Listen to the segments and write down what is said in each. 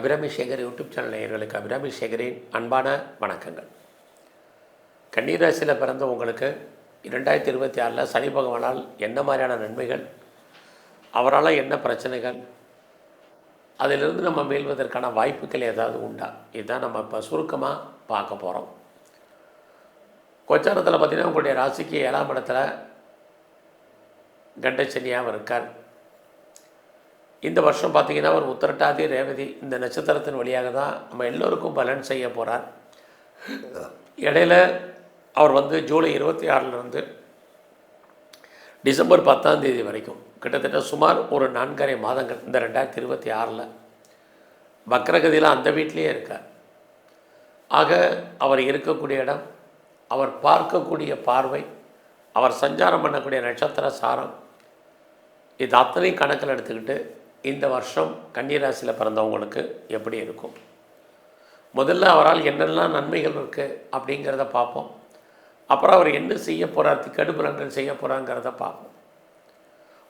Abirami Sekar YouTube channel நேயர்களுக்கு அபிராமி சேகரின் அன்பான வணக்கங்கள். கன்னிராசியில் பிறந்த உங்களுக்கு இரண்டாயிரத்தி இருபத்தி ஆறில் சனி பகவானால் என்ன மாதிரியான நன்மைகள் அவரால் என்ன பிரச்சனைகள் அதிலிருந்து நம்ம மீள்வதற்கான வாய்ப்புகள் ஏதாவது உண்டா? இதுதான் நம்ம இப்போ சுருக்கமாக பார்க்க போகிறோம் கோச்சாரத்தில் பார்த்தீங்கன்னா உங்களுடைய ராசிக்கு ஏழாம் இடத்துல கண்டச்சனியாகவும் இருக்கார். இந்த வருஷம் பார்த்திங்கன்னா ஒரு உத்திரட்டாதி ரேவதி இந்த நட்சத்திரத்தின் வழியாக தான் நம்ம எல்லோருக்கும் பலன் செய்ய போகிறார் இடையில அவர் வந்து ஜூலை இருபத்தி ஆறிலிருந்து டிசம்பர் பத்தாம் தேதி வரைக்கும் கிட்டத்தட்ட சுமார் ஒரு நான்கரை மாதங்கள் இந்த ரெண்டாயிரத்தி இருபத்தி ஆறில் வக்ரகதியில் அந்த வீட்லேயே இருக்கார். ஆக அவர் இருக்கக்கூடிய இடம் அவர் பார்க்கக்கூடிய பார்வை அவர் சஞ்சாரம் பண்ணக்கூடிய நட்சத்திர சாரம் இது அத்தனையும் கணக்கில் எடுத்துக்கிட்டு இந்த வருஷம் கன்னிராசியில் பிறந்தவங்களுக்கு எப்படி இருக்கும்? முதல்ல அவரால் என்னெல்லாம் நன்மைகள் இருக்குது அப்படிங்கிறத பார்ப்போம். அப்புறம் அவர் என்ன செய்ய போகிறார் கடுபலன்கள் செய்ய போகிறாங்கிறத பார்ப்போம்.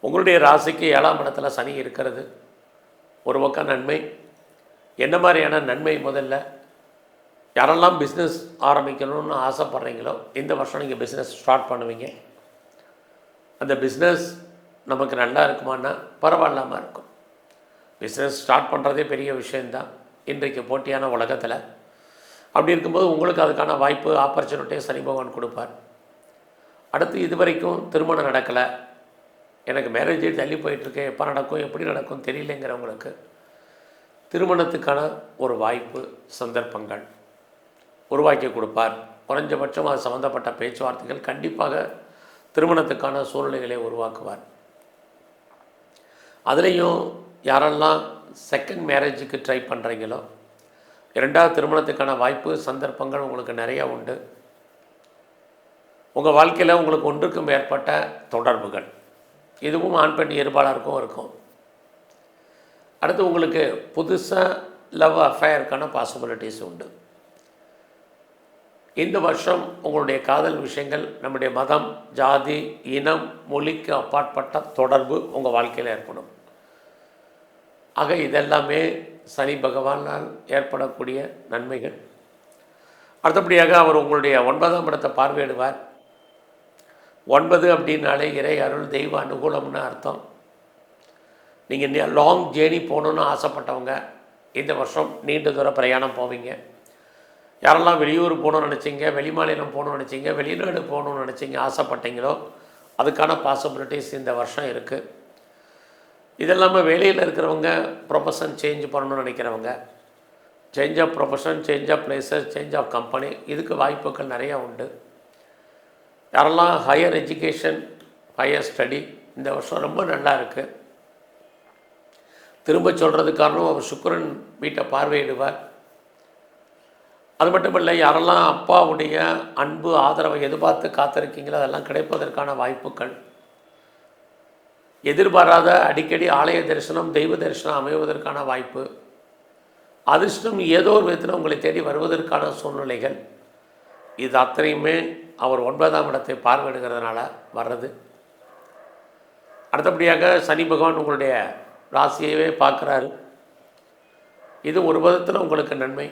உங்களுடைய ராசிக்கு ஏழாம் இடத்துல சனி இருக்கிறது. ஒரு பக்கம் நன்மை. என்ன மாதிரியான நன்மை முதல்ல? யாரெல்லாம் பிஸ்னஸ் ஆரம்பிக்கணும்னு ஆசைப்பட்றீங்களோ இந்த வருஷம் நீங்கள் பிஸ்னஸ் ஸ்டார்ட் பண்ணுவீங்க. அந்த பிஸ்னஸ் நமக்கு நல்லா இருக்குமான்னா பரவாயில்லாமல் இருக்கும். பிஸ்னஸ் ஸ்டார்ட் பண்ணுறதே பெரிய விஷயந்தான் இன்றைக்கு போட்டியான உலகத்தில். அப்படி இருக்கும்போது உங்களுக்கு அதுக்கான வாய்ப்பு ஆப்பர்ச்சுனிட்டியை சனி பகவான் கொடுப்பார். அடுத்து இது வரைக்கும் திருமணம் நடக்கலை. எனக்கு மேரேஜ் தள்ளி போயிட்டுருக்கு. எப்போ நடக்கும் எப்படி நடக்கும் தெரியலங்கிறவங்களுக்கு திருமணத்துக்கான ஒரு வாய்ப்பு சந்தர்ப்பங்கள் உருவாக்கி கொடுப்பார். குறைஞ்சபட்சம் அது சம்மந்தப்பட்ட பேச்சுவார்த்தைகள் கண்டிப்பாக திருமணத்துக்கான சூழ்நிலைகளை உருவாக்குவார். அதுலேயும் யாரெல்லாம் செகண்ட் மேரேஜுக்கு ட்ரை பண்ணுறீங்களோ இரண்டாவது திருமணத்துக்கான வாய்ப்பு சந்தர்ப்பங்கள் உங்களுக்கு நிறையா உண்டு. உங்கள் வாழ்க்கையில் உங்களுக்கு ஒன்றுக்கும் மேற்பட்ட தொடர்புகள். இதுவும் ஆண் பெண் இருபாளருக்கும் இருக்கும். அடுத்து உங்களுக்கு புதுசாக லவ் அஃபேருக்கான பாசிபிலிட்டிஸ் உண்டு. இந்த வருஷம் உங்களுடைய காதல் விஷயங்கள் நம்முடைய மதம் ஜாதி இனம் மொழிக்கு அப்பாற்பட்ட தொடர்பு உங்கள் வாழ்க்கையில் ஏற்படும். ஆக இதெல்லாமே சனி பகவானால் ஏற்படக்கூடிய நன்மைகள். அடுத்தபடியாக அவர் உங்களுடைய ஒன்பதாம் இடத்தை பார்வையிடுவார். ஒன்பது அப்படின்னாலே இறை அருள் தெய்வ அனுகூலம்னு அர்த்தம். நீங்கள் லாங் ஜேர்னி போகணுன்னு ஆசைப்பட்டவங்க இந்த வருஷம் நீண்ட தூர பிரயாணம் போவீங்க. யாரெல்லாம் வெளியூர் போகணும்னு நினச்சிங்க வெளிமாநிலம் போகணும்னு நினச்சிங்க வெளிநாடு போகணும்னு நினச்சிங்க ஆசைப்பட்டீங்களோ அதுக்கான பாசிபிலிட்டிஸ் இந்த வருஷம் இருக்குது இதெல்லாமல் வேலையில் இருக்கிறவங்க ப்ரொஃபஷன் சேஞ்ச் பண்ணணும்னு நினைக்கிறவங்க change of profession change of places change of company இதுக்கு வாய்ப்புகள் நிறையா உண்டு. யாரெல்லாம் ஹையர் எஜுகேஷன் ஹையர் ஸ்டடி இந்த வருஷம் ரொம்ப நல்லா இருக்குது திரும்ப சொல்கிறது காரணம் அவர் சுக்கரன் வீட்டை பார்வையிடுவார். அது மட்டும் இல்லை யாரெல்லாம் அப்பாவுடைய அன்பு ஆதரவை எதிர்பார்த்து காத்திருக்கீங்களோ அதெல்லாம் கிடைப்பதற்கான வாய்ப்புகள். எதிர்பாராத அடிக்கடி ஆலய தரிசனம் தெய்வ தரிசனம் அமைவதற்கான வாய்ப்பு. அதிர்ஷ்டம் ஏதோ ஒரு விதத்தில் உங்களை தேடி வருவதற்கான சூழ்நிலைகள். இது அத்தனையுமே அவர் ஒன்பதாம் இடத்தை பார்வையிடுகிறதுனால வர்றது. அடுத்தபடியாக சனி பகவான் உங்களுடைய ராசியவே பார்க்குறாரு. இது ஒரு விதத்தில் உங்களுக்கு நன்மை.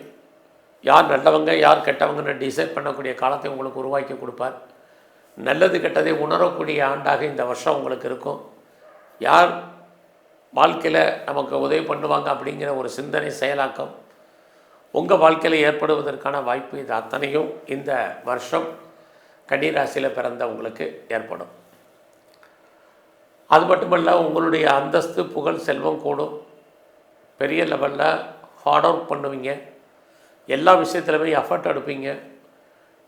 யார் நல்லவங்க யார் கெட்டவங்கன்னு டிசைட் பண்ணக்கூடிய காலத்தை உங்களுக்கு உருவாக்கி கொடுப்பார். நல்லது கெட்டதை உணரக்கூடிய ஆண்டாக இந்த வருஷம் உங்களுக்கு இருக்கும். யார் வாழ்க்கையில் நமக்கு உதவி பண்ணுவாங்க அப்படிங்கிற ஒரு சிந்தனை செயலாக்கம் உங்கள் வாழ்க்கையில் ஏற்படுவதற்கான வாய்ப்பு இது அத்தனையும் இந்த வருஷம் கன்னிராசியில் பிறந்த உங்களுக்கு ஏற்படும். அது மட்டுமல்ல உங்களுடைய அந்தஸ்து புகழ் செல்வம் கூடும். பெரிய லெவலில் ஹார்ட் ஒர்க் பண்ணுவீங்க. எல்லா விஷயத்துலையுமே எஃபர்ட் எடுப்பீங்க.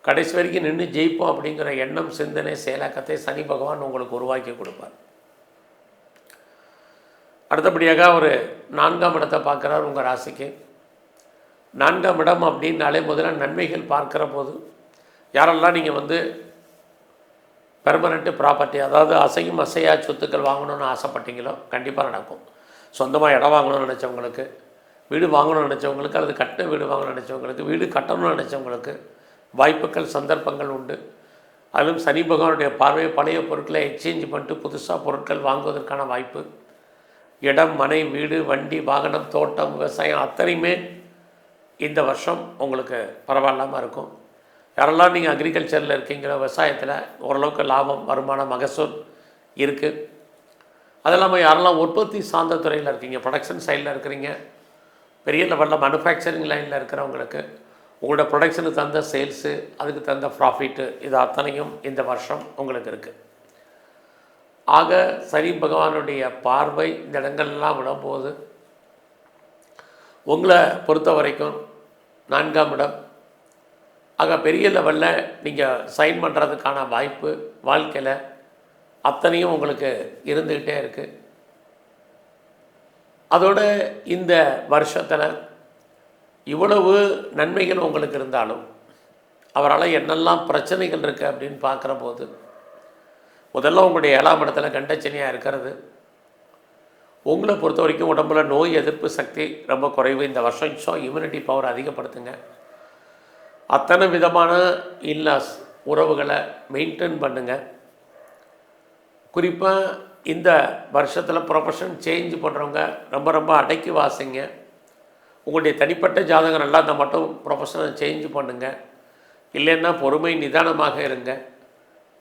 கடைசி வரைக்கும் நின்று ஜெயிப்போம் அப்படிங்கிற எண்ணம் சிந்தனை செயலாக்கத்தை சனி பகவான் உங்களுக்கு உருவாக்கி கொடுப்பார். அடுத்தபடியாக அவர் நான்காம் இடத்தை பார்க்குறார் உங்கள் ராசிக்கு. நான்காம் இடம் அப்படின்னாலே முதல்ல நன்மைகள் பார்க்குற போது யாரெல்லாம் நீங்கள் வந்து பெர்மனண்ட்டு ப்ராப்பர்ட்டி அதாவது அசையும் அசையா சொத்துக்கள் வாங்கணும்னு ஆசைப்பட்டீங்களோ கண்டிப்பாக நடக்கும். சொந்தமாக இடம் வாங்கணும்னு நினச்சவங்களுக்கு வீடு வாங்கணும்னு நினச்சவங்களுக்கு அல்லது கட்ட வீடு வாங்கணும்னு நினச்சவங்களுக்கு வீடு கட்டணும்னு நினச்சவங்களுக்கு வாய்ப்புகள் சந்தர்ப்பங்கள் உண்டு. அதிலும் சனி பகவானுடைய பார்வை பழைய பொருட்களை எக்ஸ்சேஞ்ச் பண்ணிட்டு புதுசாக பொருட்கள் வாங்குவதற்கான வாய்ப்பு இடம் மனை வீடு வண்டி வாகனம் தோட்டம் விவசாயம் அத்தனையுமே இந்த வருஷம் உங்களுக்கு பரவாயில்லாமல் இருக்கும். யாரெல்லாம் நீங்கள் அக்ரிகல்ச்சரில் இருக்கீங்களோ விவசாயத்தில் ஓரளவுக்கு லாபம் வருமானம் மகசூல் இருக்குது அது இல்லாமல் யாரெல்லாம் உற்பத்தி சார்ந்த துறையில் இருக்கீங்க ப்ரொடக்ஷன் சைடில் இருக்கிறீங்க பெரிய லெவலில் மேனுஃபேக்சரிங் லைனில் இருக்கிறவங்களுக்கு உங்களோட ப்ரொடக்ஷனுக்கு தகுந்த சேல்ஸு அதுக்கு தகுந்த ப்ராஃபிட்டு இது அத்தனையும் இந்த வருஷம் உங்களுக்கு இருக்குது ஆக சனி பகவானுடைய பார்வை இந்த இடங்கள்லாம் விடும்போது உங்களை பொறுத்த வரைக்கும் நான்காம் இடம். ஆக பெரிய லெவலில் நீங்கள் சைன் பண்ணுறதுக்கான வாய்ப்பு வாழ்க்கையில் அத்தனையும் உங்களுக்கு இருந்துக்கிட்டே இருக்குது அதோடு இந்த வருஷத்தில் இவ்வளவு நன்மைகள் உங்களுக்கு இருந்தாலும் அவரால் என்னெல்லாம் பிரச்சனைகள் இருக்குது அப்படின்னு பார்க்குற போது முதல்ல உங்களுடைய ஏழாம் இடத்துல கண்டச்சனியாக இருக்கிறது. உங்களை பொறுத்த வரைக்கும் உடம்புல நோய் எதிர்ப்பு சக்தி ரொம்ப குறைவு. இந்த வருஷம் ஸோ இம்யூனிட்டி பவர் அதிகப்படுத்துங்க. அத்தனை விதமான இல்லாஸ் உறவுகளை மெயின்டைன் பண்ணுங்கள் குறிப்பாக இந்த வருஷத்தில் ப்ரொஃபஷன் சேஞ்ச் பண்ணுறவங்க ரொம்ப ரொம்ப அடக்கி வாசிங்க. உங்களுடைய தனிப்பட்ட ஜாதகம் நல்லா இருந்தால் மட்டும் ப்ரொஃபஷனை சேஞ்ச் பண்ணுங்கள் இல்லைன்னா பொறுமை நிதானமாக இருங்க.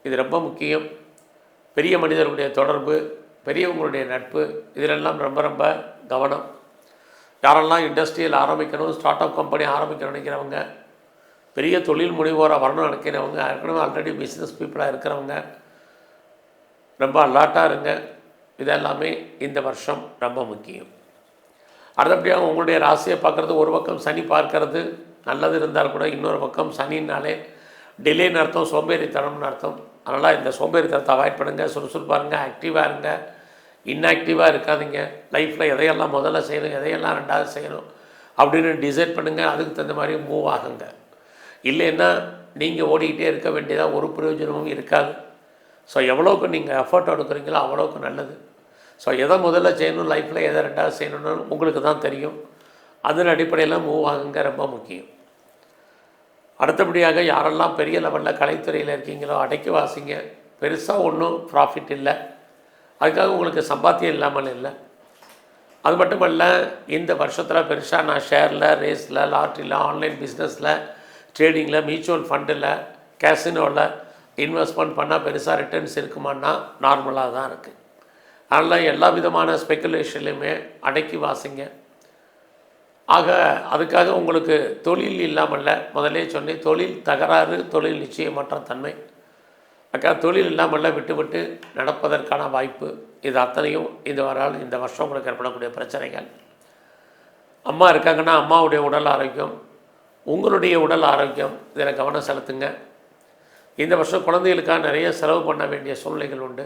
இது ரொம்ப முக்கியம். பெரிய மனிதர்களுடைய தொடர்பு பெரியவங்களுடைய நட்பு இதிலெல்லாம் ரொம்ப ரொம்ப கவனம். யாரெல்லாம் இண்டஸ்ட்ரியல் ஆரம்பிக்கணும் ஸ்டார்ட் அப் கம்பெனி ஆரம்பிக்கணும் நினைக்கிறவங்க பெரிய தொழில் முனைவோராக வரணும்னு நினைக்கிறவங்க ஏற்கனவே ஆல்ரெடி பிஸ்னஸ் பீப்புளாக இருக்கிறவங்க ரொம்ப அலாட்டாக இருங்க. இதெல்லாமே இந்த வருஷம் ரொம்ப முக்கியம். அடுத்தபடியாக உங்களுடைய ராசியை பார்க்குறது ஒரு பக்கம் சனி பார்க்கறது நல்லது இருந்தால் கூட இன்னொரு பக்கம் சனின்னாலே டிலேன்னு அர்த்தம் சோம்பேறித்தனம்னு அர்த்தம். அதனால் இந்த சோம்பேறித்தனத்தை அவாய்ட் பண்ணுங்கள் சுறுசுறுப்பாக இருங்க ஆக்டிவாக இருங்க. இன்ஆக்டிவாக இருக்காதீங்க. லைஃப்பில் எதையெல்லாம் முதல்ல செய்யணும் எதையெல்லாம் ரெண்டாவது செய்யணும் அப்படின்னு டிசைட் பண்ணுங்கள் அதுக்கு தகுந்த மாதிரி மூவ் ஆகுங்க. இல்லைன்னா நீங்கள் ஓடிக்கிட்டே இருக்க வேண்டியதாக ஒரு பிரயோஜனமும் இருக்காது. ஸோ எவ்வளோக்கு நீங்கள் எஃபர்ட் எடுக்கிறீங்களோ அவ்வளோக்கு நல்லது. ஸோ எதை முதல்ல செய்யணும் லைஃப்பில் எதை ரெண்டாவது செய்யணும்னு உங்களுக்கு தான் தெரியும். அதன் அடிப்படையில் மூவ் ஆகுங்க ரொம்ப முக்கியம். அடுத்தபடியாக யாரெல்லாம் பெரிய லெவலில் கலைத்துறையில் இருக்கீங்களோ அடக்கி வாசிங்க. பெருசாக ஒன்றும் ப்ராஃபிட் இல்லை. அதுக்காக உங்களுக்கு சம்பாத்தியம் இல்லாமல் இல்லை. அது மட்டுமல்ல இந்த வருஷத்தில் பெருசாக நான் ஷேரில் ரேஸில் லாட்ரியில் ஆன்லைன் பிஸ்னஸில் ட்ரேடிங்கில் மியூச்சுவல் ஃபண்டில் கேசினோவில் இன்வெஸ்ட்மெண்ட் பண்ணால் பெருசாக ரிட்டர்ன்ஸ் இருக்குமான்னா நார்மலாக தான் இருக்குது அதனால் எல்லா விதமான ஸ்பெக்குலேஷன்லையுமே அடக்கி வாசிங்க. ஆக அதுக்காக உங்களுக்கு தொழில் இல்லாமல்ல முதலே சொன்னேன் தொழில் தகராறு தொழில் நிச்சயமற்ற தன்மை. அக்கா தொழில் இல்லாமல்ல விட்டுவிட்டு நடப்பதற்கான வாய்ப்பு இது அத்தனையும் இந்த வரால் இந்த வருஷம் உங்களுக்கு ஏற்படக்கூடிய பிரச்சனைகள். அம்மா இருக்காங்கன்னா அம்மாவுடைய உடல் ஆரோக்கியம் உங்களுடைய உடல் ஆரோக்கியம் இதில் கவனம் செலுத்துங்க. இந்த வருஷம் குழந்தைகளுக்காக நிறைய செலவு பண்ண வேண்டிய சூழ்நிலைகள் உண்டு.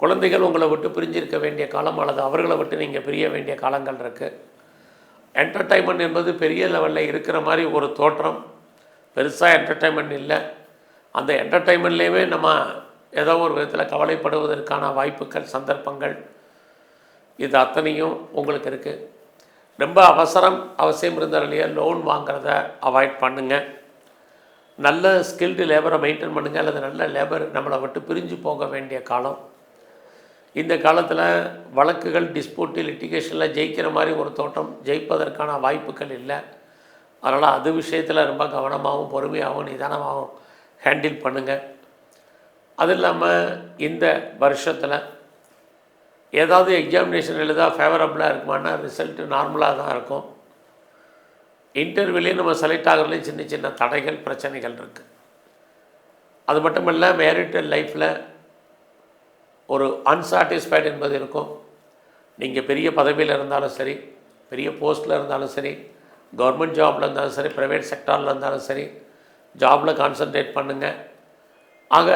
குழந்தைகள் உங்களை விட்டு பிரிஞ்சிருக்க வேண்டிய காலம் அல்லது அவர்களை விட்டு நீங்கள் பிரிய வேண்டிய காலங்கள் இருக்குது என்டர்டைன்மெண்ட் என்பது பெரிய லெவலில் இருக்கிற மாதிரி ஒரு தோற்றம். பெருசாக என்டர்டைன்மெண்ட் இல்லை. அந்த என்டர்டைன்மெண்ட்லேயுமே நம்ம ஏதோ ஒரு விதத்தில் கவலைப்படுவதற்கான வாய்ப்புகள் சந்தர்ப்பங்கள் இது அத்தனையும் உங்களுக்கு இருக்குது ரொம்ப அவசரம் அவசியம் இருந்தால் லோன் வாங்குறத அவாய்ட் பண்ணுங்கள் நல்ல ஸ்கில்டு லேபரை மெயின்டைன் பண்ணுங்கள் அல்லது நல்ல லேபர் நம்மளை விட்டு பிரிஞ்சு போக வேண்டிய காலம். இந்த காலத்தில் வழக்குகள் டிஸ்பியூட்டு லிட்டிகேஷனில் ஜெயிக்கிற மாதிரி ஒரு தோட்டம் ஜெயிப்பதற்கான வாய்ப்புகள் இல்லை. அதனால் அது விஷயத்தில் ரொம்ப கவனமாகவும் பொறுமையாகவும் நிதானமாகவும் ஹேண்டில் பண்ணுங்கள் அது இல்லாமல் இந்த வருஷத்தில் ஏதாவது எக்ஸாமினேஷன் எழுதா ஃபேவரபுளாக இருக்குமானா ரிசல்ட்டு நார்மலாக தான் இருக்கும். இன்டர்வியூலேயும் நம்ம செலக்ட் ஆகிறதுலேயும் சின்ன சின்ன தடைகள் பிரச்சனைகள் இருக்குது அது மட்டும் இல்லை மேரிட்டல் லைஃப்பில் ஒரு அன்சாட்டிஸ்ஃபைடு என்பது இருக்கும். நீங்கள் பெரிய பதவியில் இருந்தாலும் சரி பெரிய போஸ்ட்டில் இருந்தாலும் சரி கவர்மெண்ட் ஜாபில் இருந்தாலும் சரி ப்ரைவேட் செக்டாரில் இருந்தாலும் சரி ஜாபில் கான்சன்ட்ரேட் பண்ணுங்கள் ஆக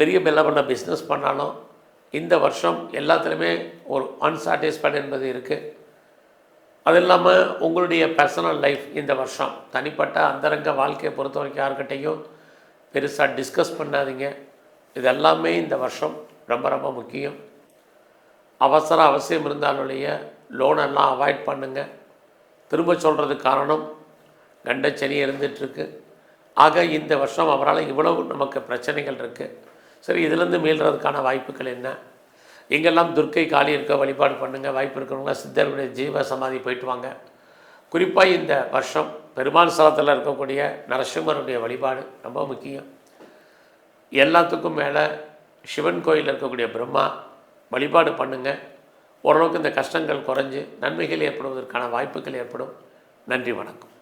பெரிய மெல்ல பண்ண பிஸ்னஸ் பண்ணாலும் இந்த வருஷம் எல்லாத்துலேயுமே ஒரு அன்சாட்டிஸ்ஃபைடு என்பது இருக்குது அது இல்லாமல் உங்களுடைய பர்சனல் லைஃப் இந்த வருஷம் தனிப்பட்ட அந்தரங்க வாழ்க்கையை பொறுத்த வரைக்கும் யார்கிட்டையும் பெருசாக டிஸ்கஸ் பண்ணாதீங்க. இது எல்லாமே இந்த வருஷம் ரொம்ப ரொம்ப முக்கியம். அவசர அவசியம் இருந்தாலுடைய லோனெல்லாம் அவாய்ட் பண்ணுங்கள் திரும்ப சொல்கிறதுக்கு காரணம் கண்டச்சனி இருந்துகிட்ருக்கு ஆக இந்த வருஷம் அவரால் இவ்வளவு நமக்கு பிரச்சனைகள் இருக்குது சரி இதுலேருந்து மீள்றதுக்கான வாய்ப்புகள் என்ன? எங்கெல்லாம் துர்க்கை காளி இருக்க வழிபாடு பண்ணுங்கள் வாய்ப்பு இருக்கிறவங்க சித்தர்களுடைய ஜீவ சமாதி போயிட்டு வாங்க. குறிப்பாக இந்த வருஷம் பெருமாள் ஸ்தலத்தில் இருக்கக்கூடிய நரசிம்மருடைய வழிபாடு ரொம்ப முக்கியம். எல்லாத்துக்கும் மேலே சிவன் கோயிலில் இருக்கக்கூடிய பிரம்மா வழிபாடு பண்ணுங்கள் ஓரளவுக்கு இந்த கஷ்டங்கள் குறைஞ்சு நன்மைகள் ஏற்படுவதற்கான வாய்ப்புகள் ஏற்படும். நன்றி வணக்கம்.